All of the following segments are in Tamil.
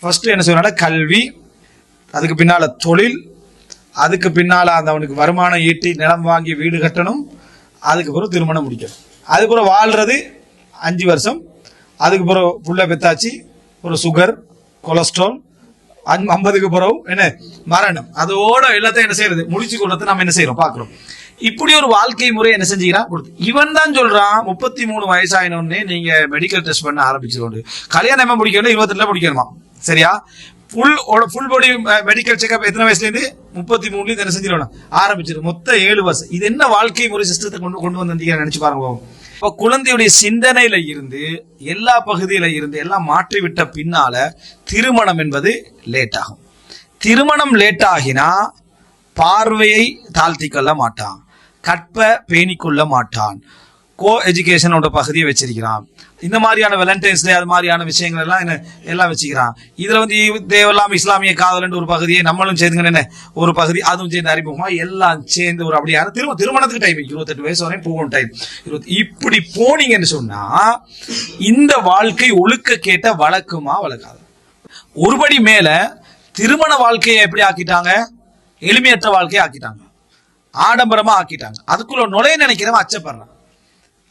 ஃபர்ஸ்ட் என்ன செய்யணும் கல்வி அதுக்கு பின்னால தொழில் அதுக்கு பின்னால அந்த அவனுக்கு வருமானம் ஈட்டி நிலம் வாங்கி வீடு கட்டணும் அதுக்கப்புறம் திருமணம் முடிக்கணும். அதுக்கப்புறம் வாழ்றது அஞ்சு வருஷம் அதுக்கு புள்ள பெத்தாச்சு ஒரு சுகர் கொலஸ்ட்ரால் அஞ்~ ஐம்பதுக்கு பிறகு என்ன? மரணம். அதோட எல்லாத்தையும் என்ன செய்யறது? முடிச்சு கொள்றது நம்ம என்ன செய்யறோம்? பாக்குறோம் இப்படி ஒரு வாழ்க்கை முறை என்ன செஞ்சுக்கிறான் கொடுத்து. இவன் தான் சொல்றான் முப்பத்தி மூணு வயசாயினோடனே நீங்க மெடிக்கல் டெஸ்ட் பண்ண ஆரம்பிச்சிருக்கோண்டு கல்யாணம் என்ன முடிக்கணும் இருபத்தெட்டுல முடிக்கணுமா? சரியா? Full full body medical checkup எத்தனை வயசுல இருந்து முப்பத்தி மூணுல இருந்து என்ன செஞ்சிடணும் ஆரம்பிச்சிரு. மொத்தம் ஏழு வருஷம் இது என்ன வாழ்க்கை முறை சிஸ்டத்தை கொண்டு கொண்டு வந்து நினைச்சு பாருங்க இப்போ குழந்தையுடைய சிந்தனையில இருந்து எல்லா பகுதியில இருந்து எல்லாம் மாற்றிவிட்ட பின்னால திருமணம் என்பது லேட் ஆகும் திருமணம் லேட் ஆகினா பார்வையை தாழ்த்தி கொள்ள மாட்டான். கற்ப பேணிக்கொள்ள மாட்டான். கோ எஜுகேஷனோட பகுதியை வச்சிருக்கிறான். இந்த மாதிரியான வேலண்டைன்ஸ் டே அது மாதிரியான விஷயங்கள் எல்லாம் என்ன எல்லாம் வச்சுக்கிறான். இதுல வந்து தேவெல்லாம் தேவையில்லாம இஸ்லாமிய காதலன்ற ஒரு பகுதியை நம்மளும் சேர்ந்துங்க என்ன? ஒரு பகுதி அதுவும் சேர்ந்து அறிமுகமா எல்லாம் சேர்ந்து ஒரு அப்படியான திரும்ப திருமணத்துக்கு டைம் இருபத்தெட்டு வயசு வரையும் போகும் டைம் இருபத்தி இப்படி போனீங்கன்னு சொன்னா இந்த வாழ்க்கை ஒழுக்க கேட்ட வழக்குமா வழக்காது. ஒருபடி மேல திருமண வாழ்க்கையை எப்படி ஆக்கிட்டாங்க? எளிமையற்ற வாழ்க்கையை ஆக்கிட்டாங்க. ஆடம்பரமா ஆக்கிட்டாங்க. அதுக்குள்ள நுழைய நினைக்கிறவன் அச்சப்படுறான்.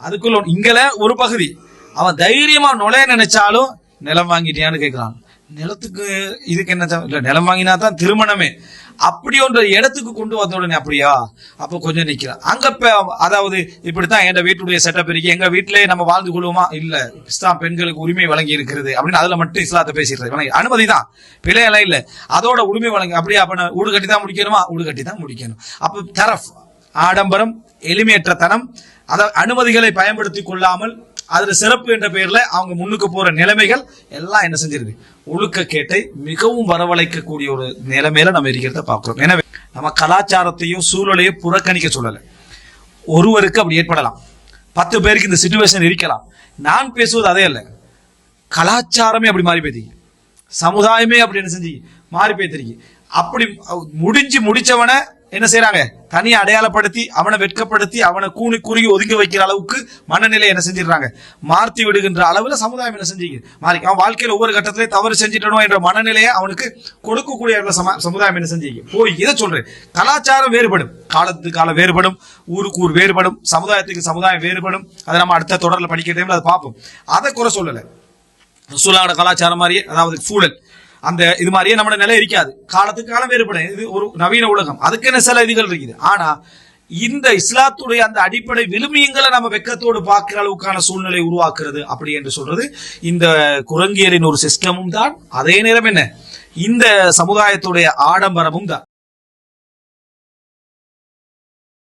அதுக்குள்ள இங்கல ஒரு பகுதி. அவன் தைரியமா நுழைய நினைச்சாலும் நிலம் வாங்கிட்டியான்னு கேட்கிறான் நிலத்துக்கு இதுக்கு என்ன இல்ல நிலம் வாங்கினா தான் திருமணமே. அப்படி ஒன்ற இடத்துக்கு கொண்டு வந்த உடனே அப்படியா? அப்ப கொஞ்சம் நிக்கிறான். அங்க அதாவது இப்படித்தான் எங்க வீட்டுடைய செட்டப் இருக்கு. எங்க வீட்டிலேயே நம்ம வாழ்ந்து கொள்வோமா? இல்ல. இஸ்லாம் பெண்களுக்கு உரிமை வழங்கி இருக்கிறது அப்படின்னு அதுல மட்டும் இஸ்லாத்தை பேசிடுறது. அனுமதி தான். பிள்ளையெல்லாம் இல்ல. அதோட உரிமை வழங்கி அப்படியே? அப்ப நான் கட்டி தான் முடிக்கணுமா? வீடு கட்டி தான் முடிக்கணும். அப்ப தரஃப் ஆடம்பரம் எளிமையற்ற தனம் அத அனுமதிகளை பயன்படுத்தி கொள்ளாமல் அதுல சிறப்பு என்ற பெயர்ல அவங்க முன்னுக்கு போற நிலைமைகள் எல்லாம் என்ன செஞ்சிருக்கு? ஒழுக்க கேட்டை மிகவும் வரவழைக்கக்கூடிய ஒரு நிலைமையில நம்ம இருக்கிறத பார்க்கிறோம். எனவே நம்ம கலாச்சாரத்தையும் சூழலையும் புறக்கணிக்க சொல்லலை. ஒருவருக்கு அப்படி ஏற்படலாம். பத்து பேருக்கு இந்த சுச்சுவேஷன் இருக்கலாம். நான் பேசுவது அதே இல்லை கலாச்சாரமே அப்படி மாறி போயிருக்கு சமுதாயமே அப்படி என்ன செஞ்சு மாறி போயிருக்கு அப்படி முடிஞ்சு முடிச்சவனை என்ன செய்யறாங்க தனியை அடையாளப்படுத்தி அவனை வெட்கப்படுத்தி அவனை கூணி குறுகி ஒதுங்கி வைக்கிற அளவுக்கு மனநிலை என்ன செஞ்சிடறாங்க? மாற்றி விடுகின்ற அளவில் சமுதாயம் என்ன செஞ்சீங்க? மாறி அவன் வாழ்க்கையில் ஒவ்வொரு கட்டத்திலே தவறு செஞ்சிட்டனோ என்ற மனநிலையை அவனுக்கு கொடுக்கக்கூடிய சம- சமுதாயம் என்ன செஞ்சீங்க? போய் இதை சொல்றேன். கலாச்சாரம் வேறுபடும். காலத்துக்கு காலம் வேறுபடும். ஊருக்கு ஊர் வேறுபடும். சமுதாயத்துக்கு சமுதாயம் வேறுபடும். அதை நம்ம அடுத்த தொடரில் படிக்கிற டைம்ல அதை பார்ப்போம். அதை குறை சொல்லலை. ரசூலாவோட கலாச்சாரம் மாதிரியே அதாவது சூழல். அந்த இது மாதிரியே நம்மளோட நிலை இருக்காது. காலத்துக்கு காலம் வேறுபடும். இது ஒரு நவீன உலகம். அதுக்கென்ன சில இதுகள் இருக்குது. ஆனா இந்த இஸ்லாத்துடைய அந்த அடிப்படை விழுமியங்களை நம்ம வெக்கத்தோடு பார்க்கிற அளவுக்கான சூழ்நிலை உருவாக்குறது அப்படி என்று சொல்றது இந்த குரங்கியலின் ஒரு சிஸ்டமும் தான். அதே நேரம் என்ன? இந்த சமுதாயத்துடைய ஆடம்பரமும் தான்.